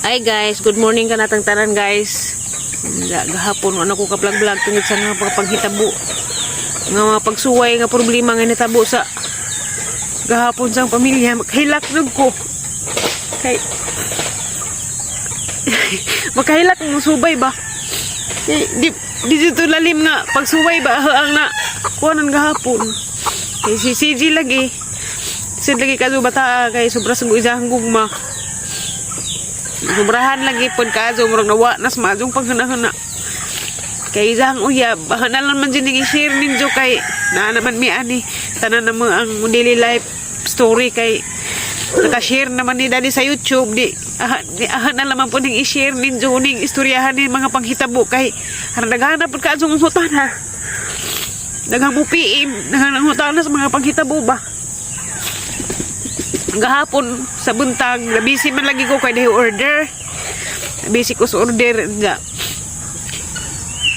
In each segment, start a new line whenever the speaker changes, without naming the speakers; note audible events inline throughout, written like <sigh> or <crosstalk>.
Ay guys, good morning ka natang tanan guys. Gahapon ano ko ka-vlog-vlog tungod sa nga pagpanghitabo. Nga mga pagsuway nga problema nga nitabo sa gahapon sa pamilya makahilak nung ko. Kay <laughs> makahilak mo subay ba? Kay, di, di dito lalim nga pagsuway ba ang na kuanan gahapon. Kay si CG lagi. Sin lagi kaso bata kay sobra sa isang gugma. Sobrahan lagi pod kaso murag nawa nas majong paghanahana. Kay isang uyab, hanalan man din i-share ninyo kay na naman mi ani tanan na mo ang daily life story kay nakashare naman ni Daddy sa YouTube di ah, di ah, na naman po ning i-share ninyo ning istoryahan ni mga panghitabo kay haragana pod kaso ng hutana. Daghang mo piim, daghang sa mga panghitabo ba gahapon sa buntag nabisi man lagi ko kay dahi order. Nabisi ko sa order nga.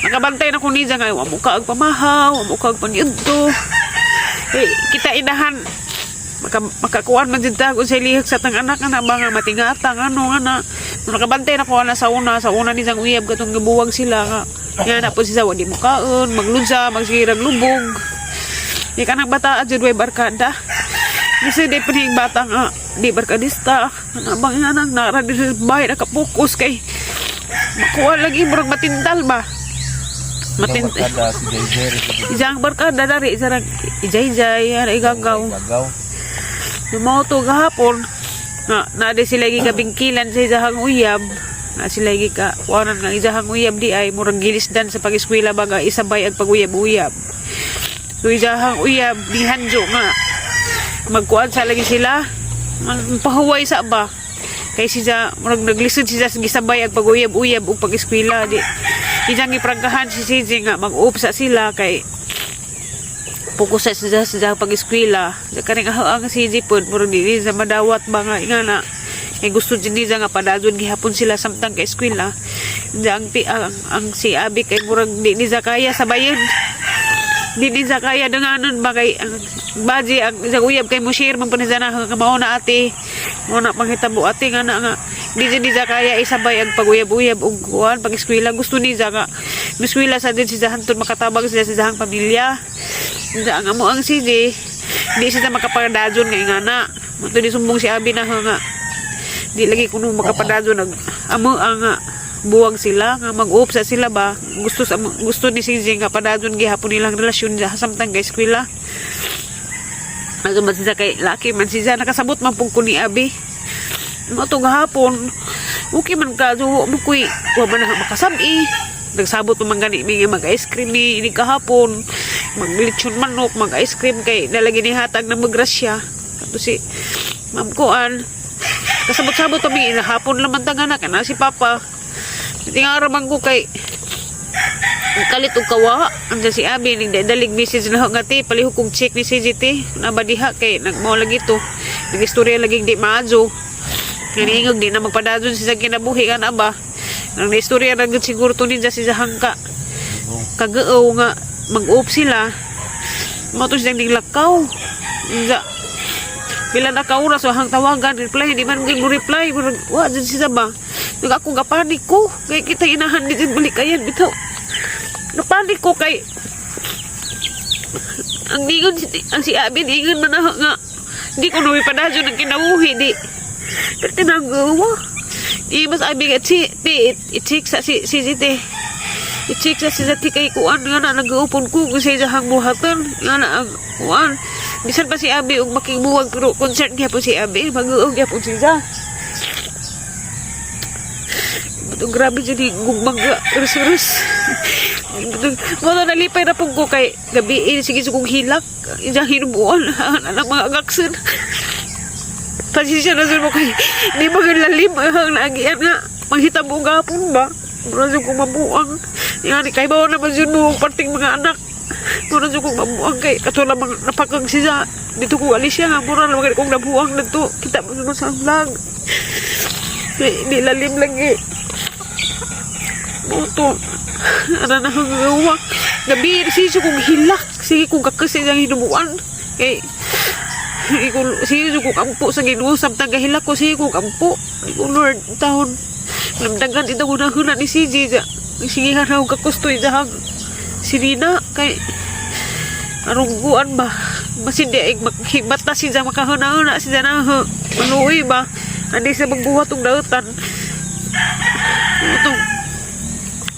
Nakabantay na ko ni nga wa mo kaag pamahaw wa mo kaag panyudto. Eh, kita inahan. Maka, makakuan man dito kung sa lihik sa tang anak na nga matingatang ano nga na. Nakabantay na ko na sa una sa una ni sang uyab katong gibuwag sila nga. Nga na po siya wadi mo kaon maglunsa magsirag lubog. Di ka nang bata adjud way barkada kasi di paning bata nga di barkadista nabang nga nang nara di bahay nakapokus kay makuha lagi murag matintal ba
sa
Isang barkada dari isang ijay-jay, ano igagaw.
Gagaw.
Yung mga to gahapon, na, na di sila gigabingkilan sa isahang uyab, na sila gika, waran nga isahang uyab di ay, murang gilisdan sa pag-eskwela baga, isabay ang pag-uyab-uyab. So isahang uyab, di hanjo nga, magkuhan sa lagi sila, pahuway sa ba, kay siya, murag naglisod siya sa gisabay ang pag-uyab-uyab o pag-eskwela, di, isang iprangkahan si CJ nga, mag-up sa sila, kay, fokus sa sa sa pag-eskwela. Kaning ang CJ pod murag dili sa madawat ba nga nga na. Kay gusto din niya nga padadon gihapon sila samtang ka eskwela. Di ang, ang, ang si Abi kay murag di ni kaya sa bayan di ni kaya danganon ba kay baji ang sa uyab kay mo share man panisa na nga mao na ate mo na panghitabo ate nga na nga. Di di kaya isabay ang paguyab-uyab ug kuan pag eskwela gusto ni nga eskwela sa din si hantod makatabang sila sa sahang pamilya. Diyan nga mo ang CJ, di siya makapadadyon nga ingana. Mato di sumbong si Abi na nga. Di lagi kuno makapadadyon nag amo ang buwag sila. Nga mag-up sa sila ba? Gusto sa gusto ni CJ nga padadyon gihapon nilang relasyon sa samtang kay eskwela Ano man siya kay laki man siya nakasabot man pong kuni Abi. Mo to gahapon. Okay man ka so mo kuy wa man na makasabi. Nagsabot man gani mi nga mag-ice cream ni ini kahapon. Maglitsyon manok, mag-ice cream kay nalagi ni hatag ng magrasya. Tapos si Ma'am Kuan. Kasabot-sabot kami hapon laman tanga na kana si Papa. Tingaraman ko kay kalit og kawa. Ang si Abi ning dalig message na nga ti palihok kong check ni CGT na badiha kay nagmo lagi to. Nagistorya lagi di maajo Naningog di na magpadadon si sa kinabuhi ka na ba. Nang naistorya na siguro to ninja si Zahangka kagaaw nga mag-up sila. Mo to siyang niglakaw. Nga bila na kaura so hang tawagan reply. Di man mo reply wa dyan siya ba. Nag ako gapanik ko. Kay kita inahan di balik kayan bitaw napanik ko kay ang ningon si ang si Abi ningon man na nga di ko nuwi padadyo ng kinabuhi di pero tinagawa di mas Abi nga si ti i-check sa si si si ti. I-check sa si ti kay kuan nga na nag-uupon ko kung sa hang buhaton nga na ang kuan. Bisan pa si Abi og makibuwag pero concert niya po si Abi mag-uog niya po Ito grabe dyan gugmang res-res. Mo na nalipay na pong ko kay gabi eh, sige sa kong hilak. Isang hinubuan na ng mga agaksan. Pasisya na sa mo kay di mo lalim ang nagiyan nga. Manghita mo gapon ba? Mura sa kong mabuang. Yan, kay bawa naman yun mo parting mga anak. Mura sa kong mabuang kay katulad mga napakang siya. Dito ko alis siya nga. Mura naman kong nabuang na to. Kita mo sa vlog. Di lalim lagi. Moto. Ano na ang gawa? Gabi, sige kong hilak. Sige kong kakasi ang hinubuan. Kay, Iko siya ko kampo sa Ginoo samtang gahila ko siya ko kampo. Iko Lord taon. Lamdagan ito ko na huna ni CJ. Sige nga raw kakustoy dahang sinina kay arungguan ba masindi ay maghibat na siya makahuna-huna siya na maluoy ba andi sa magbuhat og dautan itong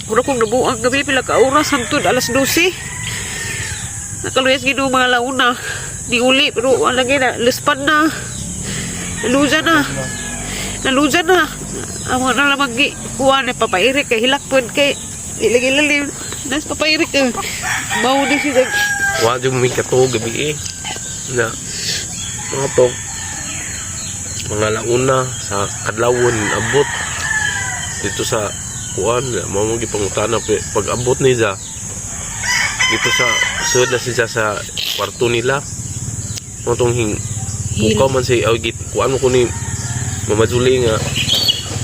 Mura kong nabuang gabi pila ka oras hantod alas 12 nakaluyas ginoo mga launa. Di uli pero wala lagi na lispan na. Naluja na. Naluja na. Amo na lamang gi kuha na papairik kay hilakpon kay ilagi lalim nas papairik ka mao di siya
Wa di mo may kato gabi eh. Na mga to mga launa sa kadlawon abot. Dito sa kuan mo mo gipangutana pag abot ni za dito sa sud na siya sa kwarto nila. Mo tong hing Bukaw man say ay git kuan mo ko ni mamaduli nga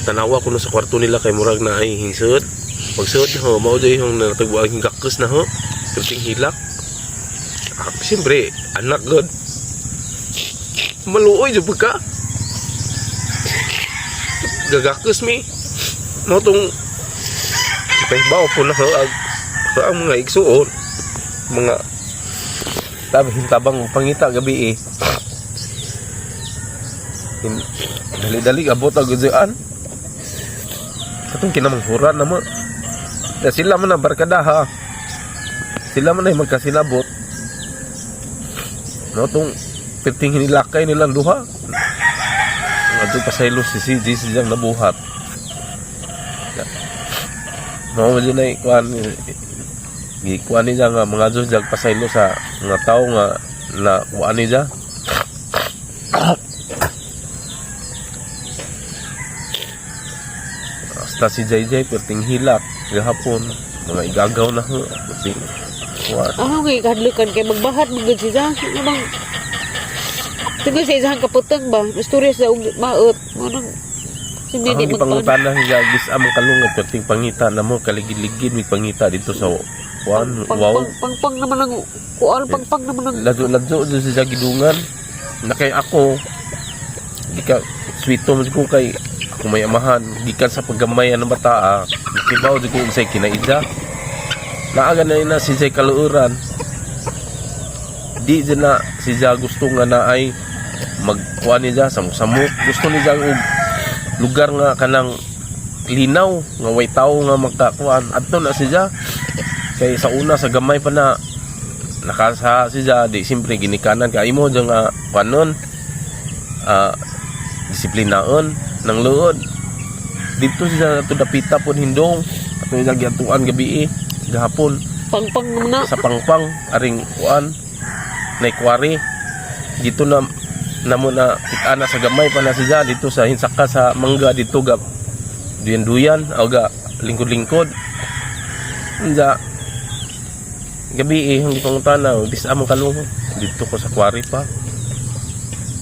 tanawa ko na sa kwarto nila kay murag na ay hingsud pag sud ho mao day yung natagwa ang hingakos na ho. Perting hilak. Ah, siyempre anak god. Maluoy jud ka gagakos mi. Mo tong ipahibaw po na ag ang mga igsuon mga tabi hintabang pangita gabi eh. Dali-dali abot ang gudyaan katong kinamanghuran na mo na sila man na barkada ha. Sila man ay magkasinabot. No tong perting hinilakay nilang duha. Adto pasaylo si CJ siyang nabuhat Mao man din ay kuan gikuan nga mga Diyos jag pasaylo sa mga tao nga na kuan niya Hasta si JJ perting hilak gahapon mga igagaw na ho perting kuan
Ako nga ikadlukan kay magbahat magud siya. Ano bang Tingnan sa isang kaputang ba? Istorya sa maot. Anong hindi
Ang
di
di
magpan.
pangutana hiya bis among kalungan perting pangita na mo kaligid-ligid mi pangita dito sa kuan
Pang,
wow.
pang, pang, naman ang kuan pang pang naman ang
ladyo-ladyo doon sa gidungan na kay ako di ka sweeto mo ko kay ako may amahan. Gikan sa paggamay ng bata ah, nakibaw di ko unsay kinaida naaga na ina si Jay kaluuran. Di na si Jay gusto nga na ay magkuha ni Jay samuk-samuk gusto ni og lugar nga kanang linaw nga way tao nga magkakuan. Adto na si Jay kay sa una sa gamay pa na nakasa siya di simpre ginikanan. Kay mo jang uh, panon ah disiplinaon ng luod. Dito siya to dapita pon hindong. At may nagyatuan gabi eh gahapon.
Pang pang naman na.
sa pangpang aring kuan na kwari. Dito na namo na sa gamay pa na siya dito sa hinsaka sa mangga dito gap duyan duyan o ga lingkod-lingkod. Nga, gabi eh hindi pang tanaw bis among kalungo dito ko sa kwari pa.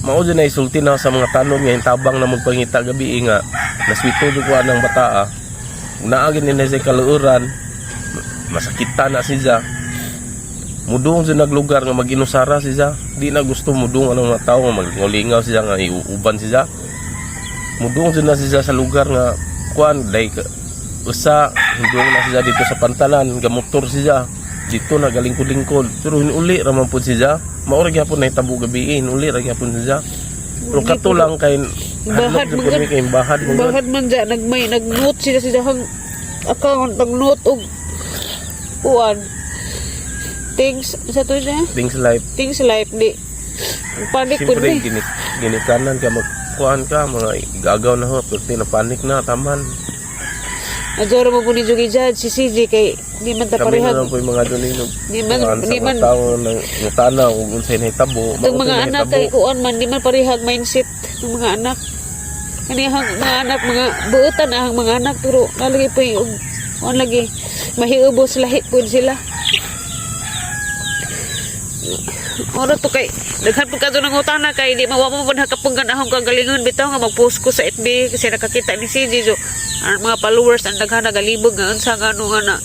Mao na isulti na sa mga tanom nga hintabang na magpangita gabi eh, nga naswito ko ang bata ah naagin ni sa kaluuran masakita na siya mudong sa naglugar nga maginusara siya di na gusto mudong ang mga tao nga magngulingaw siya nga iuuban siya mudong sa na siya sa lugar nga kuan like usa hindong na siya dito sa pantalan gamotor siya dito na galingkod-lingkod. Pero hinuli raman po siya maori gyapon na hitabo gabi hinuli ra gyapon siya pero kato lang kay
Bahad
kami kay bahad mga
Bahad man dyan, nagmay, nag-note sila sa hang account, nag-note og kuan. Things, sa to siya?
things life
Things life, di. Panik ko
Siyempre,
di.
ginit, ginikanan ka, magkuhan ka, mga gagaw na ho, pero na panik na, taman.
Adjoro mo po ni Jugi Judge, si CJ, kay di man ta
Kami na lang po yung mga doon yung
Di man, di man,
mga tao ng ngutana, kung unsay na hitabo,
Itong mga anak kay kuan man, di man parehag mindset ng mga anak. Kanihang mga anak, mga buutan na ang mga anak, pero nalagi pa yung, kuan lagi, mahiubos lahi po sila. Ora to kay daghan pud kadto ng utana kay di mawa mo pud hakapungan ahong kagalingon bitaw nga mag-post ko sa FB kasi nakakita ni CJ so ang mga followers ang daghan nagalibog nga unsa nga ano nga na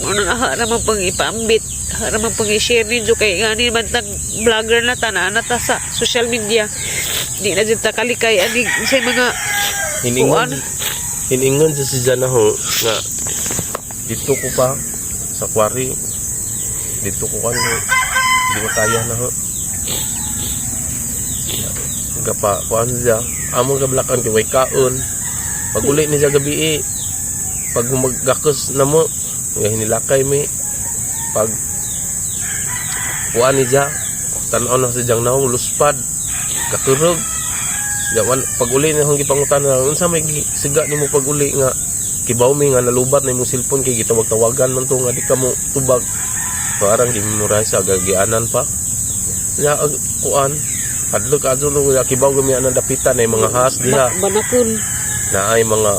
Ano na ha naman pang ipambit. Ha naman pang i-share ninyo kay nga ni man tag vlogger na ta na ta sa social media. Di na dyan ta kalikay ani sa mga
Hiningon, hiningon sa si Jana ho nga dito ko pa sa quarry. Dito ko kan Hindi ko kaya na ho. Gapa, kuan siya. Amo gablakan kay kaon. Pag uli ni siya gabi eh, pag magakos na mo, nga hinilakay mi. Pag kuan ni siya, tanaw na sa diyang naong luspad, katurog. Yawan pag uli na hong gipangutan na unsa may siga nimo pag uli nga kibaw mi nga nalubat na imong cellphone kay gitawag-tawagan man to nga di ka mo tubag. Parang di mo sa gagianan pa. Ya ag kuan adlo ya kibaw gami anang dapitan ay mga has diha
ba- banakon.
na ay mga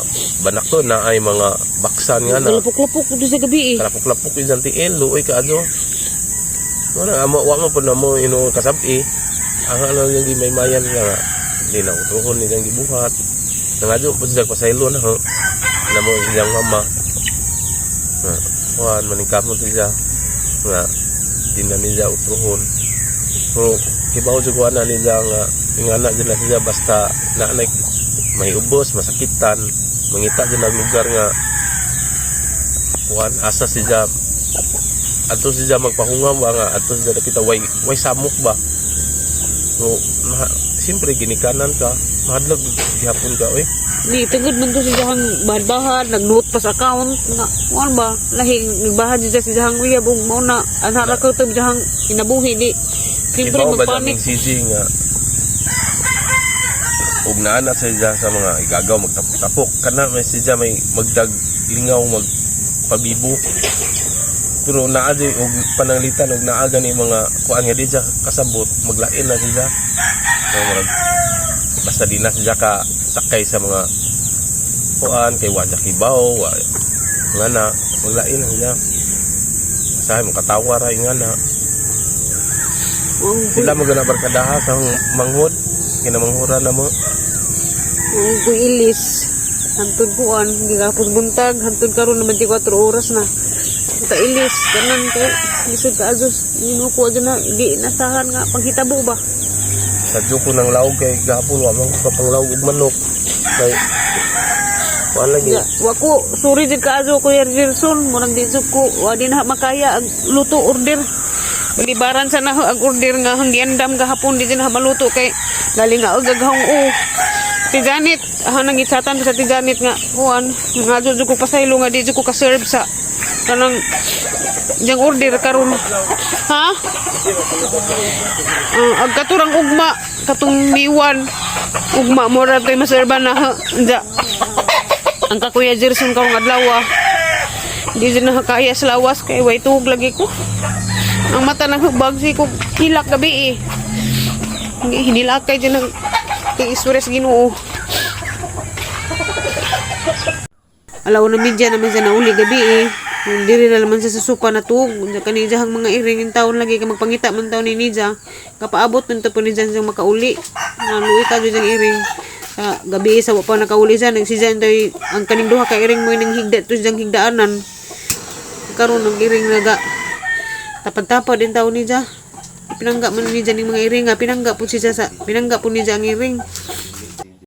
banakon na ay mga baksan nga na.
Galapok-lapok do sa gabi eh.
kalapok-lapok yung tiil luoy ka adyo wala amo wa mo po na mo ino kasabi ang ano yung di may mayan nga di na utuhon ni kang gibuhat. Nang adyo po siya pasaylo na ho na mo siyang mama nga kuhan maningkamot siya nga di na niya utuhon so kibaw sa kuhan na niya nga ingana dyan na siya basta na may ubos masakitan mangita dyan ang lugar nga kuhan asa siya ato siya magpahunga ba nga ato siya nakita way way samok ba? So ma, siyempre ginikanan ka. Mahadlag gihapon ka oy
Ni tugod man to sa jahang bahad-bahad, nag-note pa sa account nga kuan ba lahing nagbahad siya sa jahang uyab ug mao na anara ko to jahang kinabuhi di. Siyempre
Ibaw ba
magpanik.
sisi nga ug naa na sa sa mga igagaw magtapok-tapok kana may siya may magdag lingaw mag pabibo pero naa di og pananglitan og naa gani mga kuan nga di siya kasabot maglain na siya so, basta di na siya ka sakay sa mga kuan kay wa kibaw wa nga na maglain na siya sa mo katawa ra nga na sila mo gana barkadaha sa manghod kinamanghura na mo
ang ilis. Hantod kuan, hindi kapos buntag, hantod karon naman 24 oras na. Ta ilis, kanan kay lisod ka azos. Ino ko dyan na, di nasahan nga panghitabo ba.
Sadyo ko ng laog kay gapon wa man ko kapanglaog og manok. Kay wala lagi
Ya, wako, sorry din ka azo Kuya Gerson, murang di jud ko, wa din ha makaya ang luto order. Libaran sa na ang order nga hanggiandam gahapon di din ha maluto kay galing og gaghong o. Ti Janet, ah nang itsatan sa ti Janet nga kuan, nga jud jud ko pasaylo nga di jud ko ka-serve sa kanang diyang order karon. Ha? Uh, ag katurang ugma, katong miwan. Ugma mo ra toy maserba na. Dya. Ang kakuya Jerson kaong adlaw ah. Di na kaya sa lawas kay way tuhog lagi ko. Ang mata ng hubag ko hilak gabi eh. Hinilakay din ng kay iswres ginoo. Alaw na midya naman siya na uli gabi eh. Diri na naman siya sa suka na tuog. Kani hang mga iring yung taon lagi ka magpangita man taon ni Nija. Kapaabot man to po ni Jan makauli. Naluwi ka dyan iring. Sa gabi sa wa pa nakauli siya. Nagsijan tayo ang kaning duha ka iring mo nang higda to siyang higdaanan. Karon ng iring naga. Tapad-tapad din taon ni Nija. Pinangga man ni Jan yung mga iring nga. Pinangga po siya sa pinangga po ni Jan ang iring.